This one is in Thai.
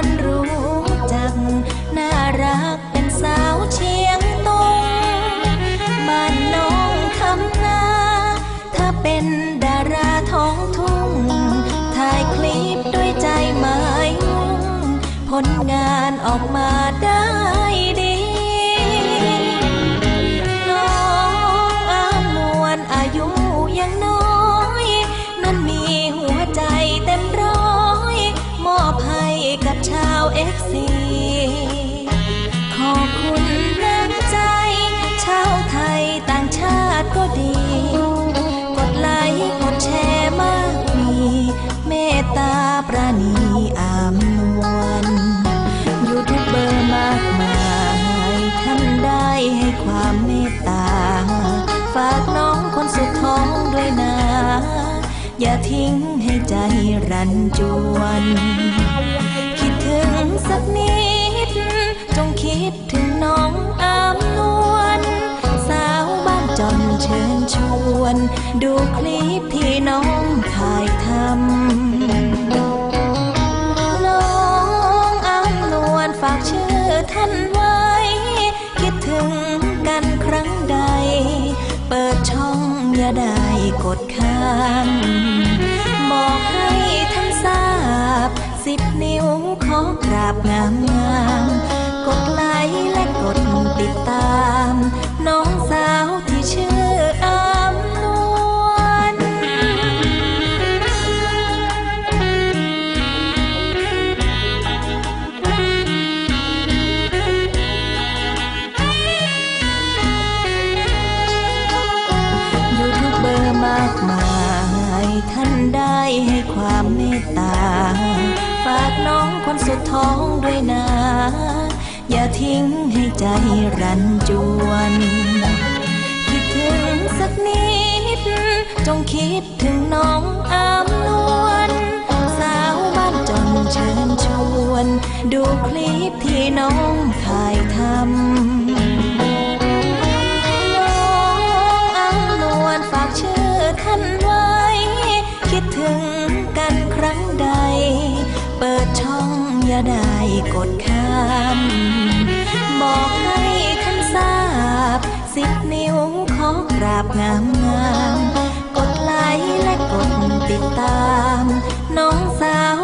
คนรู้จัก น่ารักเป็นสาวเชียงตงบ้านน้องคำนาถ้าเป็นดาราท้องทุ่ง ถ่ายคลิปด้วยใจหมายผลงานออกมาได้ดี อย่าทิ้งให้ใจรันจวน คิดถึงสักนิด จงคิดถึงน้องอามนวลสาวบ้านจอมเชิญชวน ดูคลิปที่น้องถ่ายทำน้องอามนวลฝากชื่อท่านไว้ คิดถึงกันครั้งใด เปิดช่องอย่าได้ กดข้าง บอกให้ท่านทราบ สิบนิ้วขอกราบงามงามๆกดไลค์และกดติดตาม ท่านได้ให้ความเมตตา ฝากน้องคนสุดท้องด้วยนะ อย่าทิ้งให้ใจรันจวน คิดถึงสักนิด จงคิดถึงน้องอามนวลสาวบ้านจนเชิญชวน ดูคลิปที่น้องถ่ายทำ ได้กดข้าม บอกให้ท่านทราบ สิบนิ้วขอกราบงามงาม กดไลค์และกดติดตาม น้องสาว